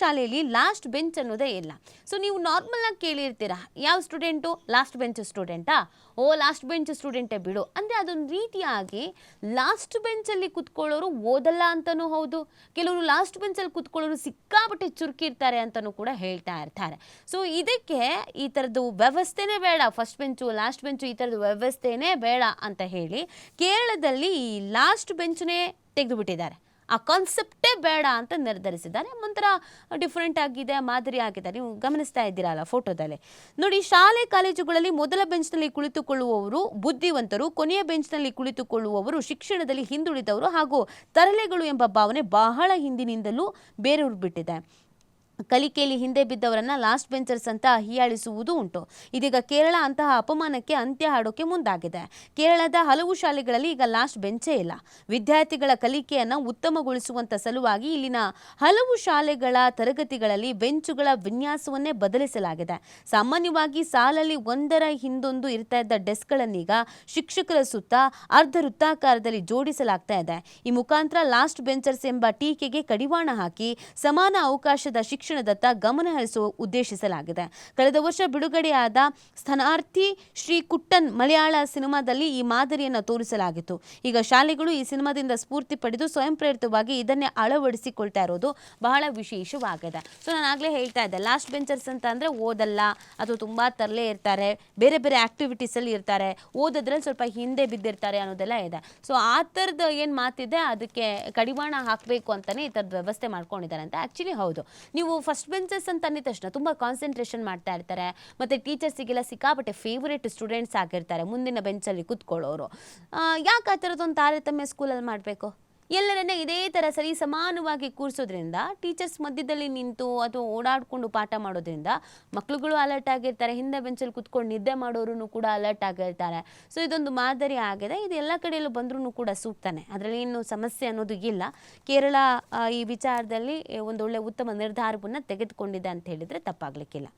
ಶಾಲೆಯಲ್ಲಿ last bench ಅನ್ನೋದೇ ಇಲ್ಲ. ಸೊ ನೀವು ನಾರ್ಮಲ್ ಆಗಿ ಕೇಳಿರ್ತೀರಾ, ಯಾವ ಸ್ಟೂಡೆಂಟು ಲಾಸ್ಟ್ ಬೆಂಚ್ ಸ್ಟೂಡೆಂಟಾ ಓ ಲಾಸ್ಟ್ ಬೆಂಚ್ ಸ್ಟೂಡೆಂಟೇ ಬಿಡು. ಅಂದರೆ ಅದೊಂದು ರೀತಿಯಾಗಿ ಲಾಸ್ಟ್ ಬೆಂಚಲ್ಲಿ ಕುತ್ಕೊಳ್ಳೋರು ಓದಲ್ಲ ಅಂತಲೂ ಹೌದು. ಕೆಲವರು ಲಾಸ್ಟ್ ಬೆಂಚಲ್ಲಿ ಕುತ್ಕೊಳ್ಳೋರು ಸಿಕ್ಕಾಪಟ್ಟೆ ಚುರುಕಿರ್ತಾರೆ ಅಂತಲೂ ಕೂಡ ಹೇಳ್ತಾ ಇರ್ತಾರೆ. ಸೊ ಇದಕ್ಕೆ ಈ ಥರದ್ದು ವ್ಯವಸ್ಥೆನೇ ಬೇಡ. ಫಸ್ಟ್ ಬೆಂಚು ಲಾಸ್ಟ್ ಬೆಂಚು ಈ ಥರದ್ದು ವ್ಯವಸ್ಥೆನೇ ಬೇಡ ಅಂತ ಹೇಳಿ ಕೇರಳದಲ್ಲಿ ಈ ಲಾಸ್ಟ್ ಬೆಂಚ್ನೇ ತೆಗೆದುಬಿಟ್ಟಿದ್ದಾರೆ. ಆ ಕಾನ್ಸೆಪ್ಟೇ ಬೇಡ ಅಂತ ನಿರ್ಧರಿಸಿದ್ದಾರೆ. ಒಂಥರ ಡಿಫ್ರೆಂಟ್ ಆಗಿದೆ, ಮಾದರಿ ಆಗಿದೆ. ನೀವು ಗಮನಿಸ್ತಾ ಇದ್ದೀರಲ್ಲ ಫೋಟೋದಲ್ಲಿ ನೋಡಿ, ಶಾಲೆ, ಕಾಲೇಜುಗಳಲ್ಲಿ ಮೊದಲ ಬೆಂಚ್ನಲ್ಲಿ ಕುಳಿತುಕೊಳ್ಳುವವರು ಬುದ್ಧಿವಂತರು, ಕೊನೆಯ ಬೆಂಚ್ನಲ್ಲಿ ಕುಳಿತುಕೊಳ್ಳುವವರು ಶಿಕ್ಷಣದಲ್ಲಿ ಹಿಂದುಳಿದವರು ಹಾಗೂ ತರಲೆಗಳು ಎಂಬ ಭಾವನೆ ಬಹಳ ಹಿಂದಿನಿಂದಲೂ ಬೇರೂರು ಬಿಟ್ಟಿದೆ ಕಲಿಕೆಯಲ್ಲಿ ಹಿಂದೆ ಬಿದ್ದವರನ್ನ ಲಾಸ್ಟ್ ಬೆಂಚರ್ಸ್ ಅಂತ ಹೀಯಾಳಿಸುವುದು ಉಂಟು. ಇದೀಗ ಕೇರಳ ಅಂತಹ ಅಪಮಾನಕ್ಕೆ ಅಂತ್ಯ ಹಾಡೋಕೆ ಮುಂದಾಗಿದೆ. ಕೇರಳದ ಹಲವು ಶಾಲೆಗಳಲ್ಲಿ ಈಗ ಲಾಸ್ಟ್ ಬೆಂಚೇ ಇಲ್ಲ. ವಿದ್ಯಾರ್ಥಿಗಳ ಕಲಿಕೆಯನ್ನು ಉತ್ತಮಗೊಳಿಸುವಂತ ಸಲುವಾಗಿ ಇಲ್ಲಿನ ಹಲವು ಶಾಲೆಗಳ ತರಗತಿಗಳಲ್ಲಿ ಬೆಂಚುಗಳ ವಿನ್ಯಾಸವನ್ನೇ ಬದಲಿಸಲಾಗಿದೆ. ಸಾಮಾನ್ಯವಾಗಿ ಸಾಲಲ್ಲಿ ಒಂದರ ಹಿಂದೊಂದು ಇರ್ತಾ ಇದ್ದ ಡೆಸ್ಕ್ಗಳನ್ನೀಗ ಶಿಕ್ಷಕರ ಸುತ್ತ ಅರ್ಧ ವೃತ್ತಾಕಾರದಲ್ಲಿ ಜೋಡಿಸಲಾಗ್ತಾ ಇದೆ. ಈ ಮುಖಾಂತರ ಲಾಸ್ಟ್ ಬೆಂಚರ್ಸ್ ಎಂಬ ಟೀಕೆಗೆ ಕಡಿವಾಣ ಹಾಕಿ ಸಮಾನ ಅವಕಾಶದ ಶಿಕ್ಷಣದತ್ತ ಗಮನ ಹರಿಸುವ ಉದ್ದೇಶಿಸಲಾಗಿದೆ. ಕಳೆದ ವರ್ಷ ಬಿಡುಗಡೆಯಾದ ಸ್ಥಾನಾರ್ಥಿ ಶ್ರೀ ಕುಟ್ಟನ್ ಮಲಯಾಳ ಸಿನಿಮಾದಲ್ಲಿ ಈ ಮಾದರಿಯನ್ನು ತೋರಿಸಲಾಗಿತ್ತು. ಈಗ ಶಾಲೆಗಳು ಈ ಸಿನಿಮಾದಿಂದ ಸ್ಫೂರ್ತಿ ಪಡೆದು ಸ್ವಯಂ ಪ್ರೇರಿತವಾಗಿ ಇದನ್ನೇ ಅಳವಡಿಸಿಕೊಳ್ತಾ ಇರೋದು ಬಹಳ ವಿಶೇಷವಾಗಿದೆ. ಸೊ, ನಾನು ಆಗಲೇ ಹೇಳ್ತಾ ಇದ್ದೆ, ಲಾಸ್ಟ್ ಬೆಂಚರ್ಸ್ ಅಂತ ಅಂದರೆ ಓದಲ್ಲ ಅಥವಾ ತುಂಬ ತರಲೆ ಇರ್ತಾರೆ, ಬೇರೆ ಬೇರೆ ಆ್ಯಕ್ಟಿವಿಟೀಸಲ್ಲಿ ಇರ್ತಾರೆ, ಓದೋದ್ರಲ್ಲಿ ಸ್ವಲ್ಪ ಹಿಂದೆ ಬಿದ್ದಿರ್ತಾರೆ ಅನ್ನೋದೆಲ್ಲ ಇದೆ. ಸೊ, ಆ ಥರದ್ದು ಏನು ಮಾತಿದೆ, ಅದಕ್ಕೆ ಕಡಿವಾಣ ಹಾಕಬೇಕು ಅಂತಲೇ ಈ ಥರದ ವ್ಯವಸ್ಥೆ ಮಾಡ್ಕೊಂಡಿದ್ದಾರೆ ಅಂತ. ಆ್ಯಕ್ಚುಲಿ ಹೌದು. ನೀವು ಫಸ್ಟ್ ಬೆಂಚಸ್ ಅಂತ ಅಂದಿದ ತಕ್ಷಣ ತುಂಬ ಕಾನ್ಸಂಟ್ರೇಷನ್ ಮಾಡ್ತಾ ಇರ್ತಾರೆ. ಮತ್ತು ಟೀಚರ್ಸಿಗೆಲ್ಲ ಸಿಕ್ಕಾಪಟ್ಟೆ ಫೇವ್ರೇಟ್ ಸ್ಟೂಡೆಂಟ್ಸ್ ಆಗಿರ್ತಾರೆ, ಮುಂದಿನ ಬೆಂಚಲ್ಲಿ ಕೂತ್ಕೊಳ್ಳೋರು. ಯಾಕೆ ಆ ಥರದ್ದೊಂದು ತಾರತಮ್ಯ ಸ್ಕೂಲಲ್ಲಿ ಮಾಡಬೇಕು? ಎಲ್ಲರನ್ನ ಇದೇ ಥರ ಸರಿ ಸಮಾನವಾಗಿ ಕೂರಿಸೋದ್ರಿಂದ ಟೀಚರ್ಸ್ ಮಧ್ಯದಲ್ಲಿ ನಿಂತು ಅಥವಾ ಓಡಾಡಿಕೊಂಡು ಪಾಠ ಮಾಡೋದ್ರಿಂದ ಮಕ್ಳುಗಳು ಅಲರ್ಟ್ ಆಗಿರ್ತಾರೆ, ಹಿಂದೆ ಬೆಂಚಲ್ಲಿ ಕುತ್ಕೊಂಡು ನಿದ್ದೆ ಮಾಡೋರು ಕೂಡ ಅಲರ್ಟ್ ಆಗಿರ್ತಾರೆ. ಸೊ ಇದೊಂದು ಮಾದರಿ ಆಗಿದೆ. ಇದು ಎಲ್ಲ ಕಡೆಯಲ್ಲೂ ಬಂದ್ರೂ ಕೂಡ ಸೂಕ್ತಾನೆ. ಅದರಲ್ಲಿ ಏನು ಸಮಸ್ಯೆ ಅನ್ನೋದು ಇಲ್ಲ. ಕೇರಳ ಈ ವಿಚಾರದಲ್ಲಿ ಒಂದೊಳ್ಳೆ ಉತ್ತಮ ನಿರ್ಧಾರವನ್ನು ತೆಗೆದುಕೊಂಡಿದೆ ಅಂತ ಹೇಳಿದರೆ ತಪ್ಪಾಗಲಿಕ್ಕಿಲ್ಲ.